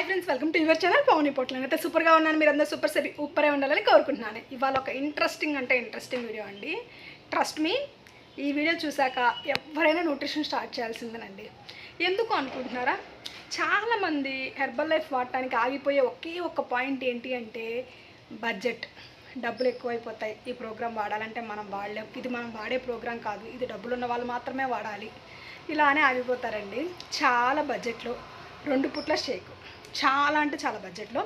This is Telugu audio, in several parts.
Hi friends welcome to your channel Pawan పోట్లని అయితే సూపర్గా ఉన్నాను మీరు అందరూ సూపర్ సెబీ ఉప్పరే ఉండాలని కోరుకుంటున్నాను. ఇవాళ ఒక ఇంట్రెస్టింగ్ అంటే ఇంట్రెస్టింగ్ వీడియో అండి. ట్రస్ట్ మీ ఈ వీడియో చూశాక ఎవరైనా న్యూట్రిషన్ స్టార్ట్ చేయాల్సిందేనండి. ఎందుకు అనుకుంటున్నారా? చాలామంది హెర్బల్ లైఫ్ వాడటానికి ఆగిపోయే ఒకే ఒక పాయింట్ ఏంటి అంటే బడ్జెట్ డబ్బులు ఎక్కువైపోతాయి ఈ ప్రోగ్రామ్ వాడాలంటే మనం వాడలేం. ఇది మనం వాడే ప్రోగ్రామ్ కాదు ఇది డబ్బులు ఉన్న వాళ్ళు మాత్రమే వాడాలి. ఇలానే ఆగిపోతారండి. చాలా బడ్జెట్లో రెండు పుట్ల షేక్ చాలా అంటే చాలా బడ్జెట్లో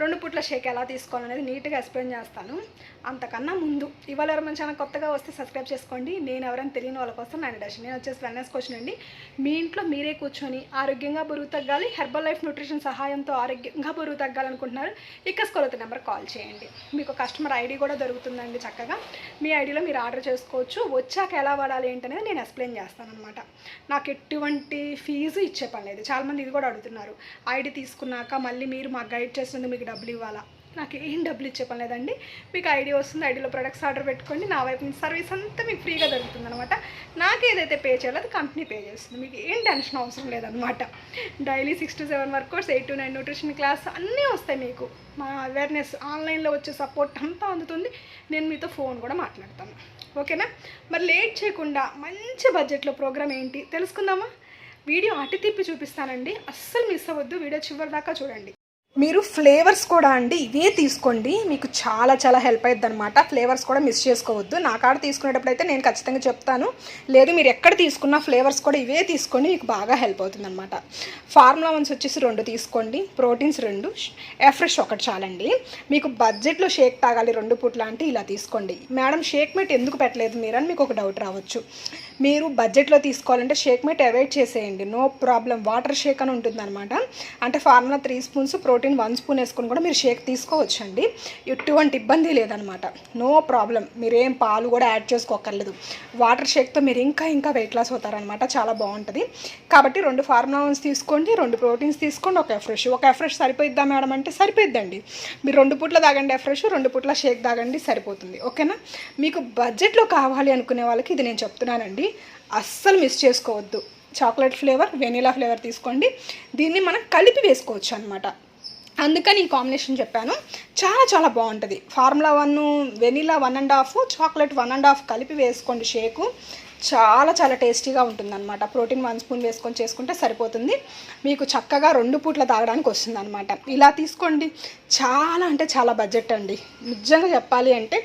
రెండు పుట్ల షేక్ ఎలా తీసుకోవాలనేది నీట్గా ఎక్స్ప్లెయిన్ చేస్తాను. అంతకన్నా ముందు ఇవాళ ఎవరైనా చాలా ఛానల్ కొత్తగా వస్తే సబ్స్క్రైబ్ చేసుకోండి. నేను ఎవరైనా తెలియని వాళ్ళ కోసం నేను డషన్ నేను వచ్చేసి వెల్నెస్ క్వశ్చన్ అండి. మీ ఇంట్లో మీరే కూర్చొని ఆరోగ్యంగా బరువు తగ్గాలి హెర్బల్ లైఫ్ న్యూట్రిషన్ సహాయంతో ఆరోగ్యంగా బరువు తగ్గాలనుకుంటున్నారు ఇక స్కూలత నెంబర్ కాల్ చేయండి. మీకు కస్టమర్ ఐడి కూడా దొరుకుతుందండి చక్కగా. మీ ఐడిలో మీరు ఆర్డర్ చేసుకోవచ్చు. వచ్చాక ఎలా వాడాలి ఏంటనేది నేను ఎక్స్ప్లెయిన్ చేస్తాను అనమాట నాకు ఎటువంటి ఫీజు ఇచ్చే పని లేదు. చాలామంది ఇది కూడా అడుగుతున్నారు. ఐడి తీసుకున్నాక మళ్ళీ మీరు మాకు గైడ్ చేసినందుకు మీకు డబ్బులు ఇవ్వాలా? నాకు ఏం డబ్బులు ఇచ్చే పని లేదండి. మీకు ఐడియా వస్తుంది ఐడియాలో ప్రొడక్ట్స్ ఆర్డర్ పెట్టుకోండి. నా వైపు నుంచి సర్వీస్ అంతా మీకు ఫ్రీగా దొరుకుతుంది అనమాట నాకు ఏదైతే పే చేయాలో అది కంపెనీ పే చేస్తుంది. మీకు ఏం టెన్షన్ అవసరం లేదనమాట daily six to seven workouts eight to nine nutrition class అన్నీ వస్తాయి మీకు. మా అవేర్నెస్ ఆన్లైన్లో వచ్చే సపోర్ట్ అంతా అందుతుంది. నేను మీతో ఫోన్ కూడా మాట్లాడతాను. ఓకేనా మరి లేట్ చేయకుండా మంచి బడ్జెట్లో ప్రోగ్రామ్ ఏంటి? తెలుసుకుందామా? వీడియో అటు తిప్పి చూపిస్తానండి. అస్సలు మిస్ అవ్వద్దు. వీడియో చివరి దాకా చూడండి. మీరు ఫ్లేవర్స్ కూడా అండి ఇవే తీసుకోండి. మీకు చాలా చాలా హెల్ప్ అవుతుంది అనమాట ఫ్లేవర్స్ కూడా మిస్ చేసుకోవద్దు. నా కాడ తీసుకునేటప్పుడు అయితే నేను ఖచ్చితంగా చెప్తాను. లేదు మీరు ఎక్కడ తీసుకున్న ఫ్లేవర్స్ కూడా ఇవే తీసుకోండి. మీకు బాగా హెల్ప్ అవుతుంది అనమాట ఫార్ములా వన్స్ వచ్చేసి రెండు తీసుకోండి. ప్రోటీన్స్ రెండు. ఎఫ్రెష్ ఒకటి చాలండి. మీకు బడ్జెట్లో షేక్ తాగాలి రెండు పూట్ల అంటే ఇలా తీసుకోండి. మేడం షేక్ మేట్ ఎందుకు పెట్టలేదు మీరు అని మీకు ఒక డౌట్ రావచ్చు. మీరు బడ్జెట్లో తీసుకోవాలంటే షేక్ మేట్ అవాయిడ్ చేసేయండి. No problem. వాటర్ షేక్ అని ఉంటుంది అనమాట అంటే formula three spoons protein protein one spoon వేసుకుని కూడా మీరు షేక్ తీసుకోవచ్చండి. ఎటువంటి ఇబ్బంది లేదనమాట. No problem. మీరేం పాలు కూడా యాడ్ చేసుకోకర్లేదు వాటర్ షేక్తో మీరు ఇంకా ఇంకా వెయిట్ లాస్ అవుతారనమాట. చాలా బాగుంటుంది. కాబట్టి రెండు ఫార్ములా తీసుకోండి రెండు ప్రోటీన్స్ తీసుకోండి ఒక ఎఫ్రెష్ ఒక ఎఫ్రెష్ సరిపోయిద్దా మేడం అంటే సరిపోయిద్దండి. మీరు రెండు పూట్ల తాగండి ఎఫ్రెష్ రెండు పూట్ల షేక్ తాగండి సరిపోతుంది. ఓకేనా? మీకు బడ్జెట్లో కావాలి అనుకునే వాళ్ళకి ఇది నేను చెప్తున్నానండి. అస్సలు మిస్ చేసుకోవద్దు. చాక్లెట్ ఫ్లేవర్ వెనీలా ఫ్లేవర్ తీసుకోండి. దీన్ని మనం కలిపి వేసుకోవచ్చు అనమాట అందుకని ఈ కాంబినేషన్ చెప్పాను. చాలా చాలా బాగుంటుంది. Formula one vanilla one and half chocolate one and half కలిపి వేసుకోండి షేకు. చాలా చాలా టేస్టీగా ఉంటుందన్నమాట. ప్రోటీన్ వన్ స్పూన్ వేసుకొని చేసుకుంటే సరిపోతుంది. మీకు చక్కగా రెండు పూట్ల తాగడానికి వస్తుందనమాట ఇలా తీసుకోండి. చాలా అంటే చాలా బడ్జెట్ అండి. నిజంగా చెప్పాలి అంటే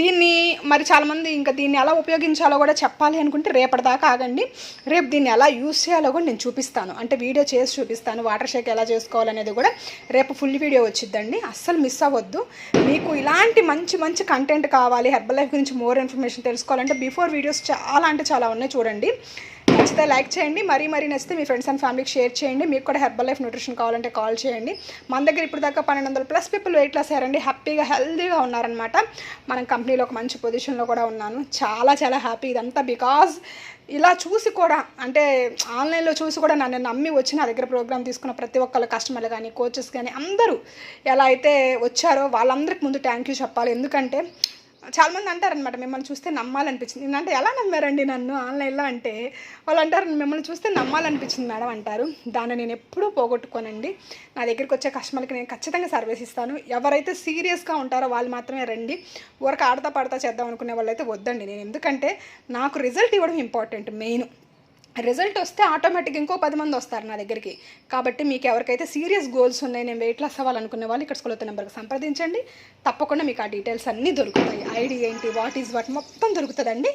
దీన్ని మరి చాలామంది ఇంకా దీన్ని ఎలా ఉపయోగించాలో కూడా చెప్పాలి అనుకుంటే రేపటిదాకా ఆగండి. రేపు దీన్ని ఎలా యూస్ చేయాలో కూడా నేను చూపిస్తాను. అంటే వీడియో చేసి చూపిస్తాను. వాటర్ షేక్ ఎలా చేసుకోవాలనేది కూడా రేపు ఫుల్ వీడియో వచ్చిద్దండి. అస్సలు మిస్ అవ్వద్దు. మీకు ఇలాంటి మంచి మంచి కంటెంట్ కావాలి హెర్బల్ లైఫ్ గురించి మోర్ ఇన్ఫర్మేషన్ తెలుసుకోవాలంటే బిఫోర్ వీడియోస్ చాలా అంటే చాలా ఉన్నాయి చూడండి. నచ్చితే లైక్ చేయండి. మరీ మరీ నచ్చితే మీ ఫ్రెండ్స్ అండ్ ఫ్యామిలీకి షేర్ చేయండి. మీకు కూడా హెర్బల్ లైఫ్ న్యూట్రిషన్ కావాలంటే కాల్ చేయండి. మన దగ్గర ఇప్పుడు దాకా పన్నెండు వందల ప్లస్ పీపుల్ వెయిట్ లాస్ అయ్యారండి. హ్యాపీగా హెల్తీగా ఉన్నారనమాట మనం కంపెనీలో ఒక మంచి పొజిషన్లో కూడా ఉన్నాను. చాలా చాలా హ్యాపీ ఇదంతా బికాజ్ ఇలా చూసి కూడా అంటే ఆన్లైన్లో చూసి కూడా నన్ను నమ్మి వచ్చి నా దగ్గర ప్రోగ్రామ్ తీసుకున్న ప్రతి ఒక్కళ్ళ కస్టమర్లు కానీ కోచెస్ కానీ అందరూ ఎలా అయితే వచ్చారో వాళ్ళందరికి ముందు థ్యాంక్ యూ చెప్పాలి. ఎందుకంటే చాలామంది అంటారనమాట మిమ్మల్ని చూస్తే నమ్మాలనిపించింది. అంటే ఎలా నమ్మారండి నన్ను? ఆన్లైన్లో అంటే వాళ్ళు అంటారు మిమ్మల్ని చూస్తే నమ్మాలనిపించింది మేడం అంటారు. దాన్ని నేను ఎప్పుడూ పోగొట్టుకోనండి. నా దగ్గరికి వచ్చే కస్టమర్కి నేను ఖచ్చితంగా సర్వీస్ ఇస్తాను. ఎవరైతే సీరియస్గా ఉంటారో వాళ్ళు మాత్రమే రండి. ఊరక ఆడతా పాడతా చేద్దాం అనుకునే వాళ్ళు అయితే వద్దండి. నేను ఎందుకంటే నాకు రిజల్ట్ ఇవ్వడం ఇంపార్టెంట్ మెయిన్. రిజల్ట్ వస్తే ఆటోమేటిక్ ఇంకో పది మంది వస్తారు నా దగ్గరికి. కాబట్టి మీకు ఎవరికైతే సీరియస్ గోల్స్ ఉన్నాయి నేను వెయిట్ లాస్ అవ్వాలనుకునే వాళ్ళు ఇక్కడ స్కూల్ నెంబర్కి సంప్రదించండి. తప్పకుండా మీకు ఆ డీటెయిల్స్ అన్నీ దొరుకుతాయి. ఐడి ఏంటి వాట్ ఈజ్ వాట్ మొత్తం దొరుకుతుందండి.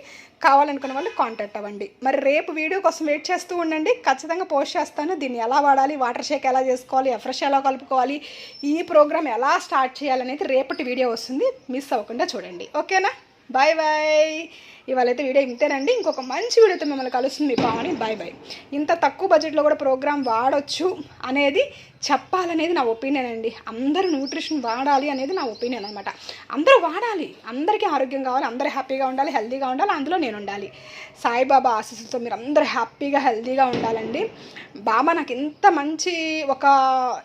కావాలనుకునే వాళ్ళు కాంటాక్ట్ అవ్వండి. మరి రేపు వీడియో కోసం వెయిట్ చేస్తూ ఉండండి. ఖచ్చితంగా పోస్ట్ చేస్తాను. దీన్ని ఎలా వాడాలి వాటర్ షేక్ ఎలా చేసుకోవాలి ఎఫ్రెష్ ఎలా కలుపుకోవాలి ఈ ప్రోగ్రామ్ ఎలా స్టార్ట్ చేయాలనేది రేపటి వీడియో వస్తుంది. మిస్ అవ్వకుండా చూడండి. ఓకేనా? Bye bye. ఇవాళైతే వీడియో ఇంతేనండి. ఇంకొక మంచి వీడియోతో మిమ్మల్ని కలుస్తుంది పావని బాయ్ బాయ్ ఇంత తక్కువ బడ్జెట్లో కూడా ప్రోగ్రామ్ వాడొచ్చు అనేది చెప్పాలనేది నా ఒపీనియన్ అండి. అందరూ న్యూట్రిషన్ వాడాలి అనేది నా ఒపీనియన్ అనమాట అందరూ వాడాలి. అందరికీ ఆరోగ్యం కావాలి. అందరూ హ్యాపీగా ఉండాలి హెల్తీగా ఉండాలి అందులో నేను ఉండాలి. సాయిబాబా ఆశీస్సులతో మీరు అందరూ హ్యాపీగా హెల్తీగా ఉండాలండి. బాబా నాకు ఇంత మంచి ఒక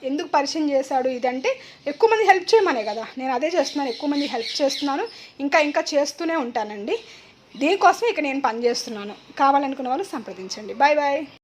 ఎందుకు పరిచయం చేశాడు ఇదంటే ఎక్కువ మంది హెల్ప్ చేయమనే కదా. నేను అదే చేస్తున్నాను ఎక్కువ మంది హెల్ప్ చేస్తున్నాను. ఇంకా ఇంకా చేస్తూనే ఉంటానండి. దీనికోసం ఇక నేను పనిచేస్తున్నాను. కావాలనుకున్న వాళ్ళు సంప్రదించండి. Bye bye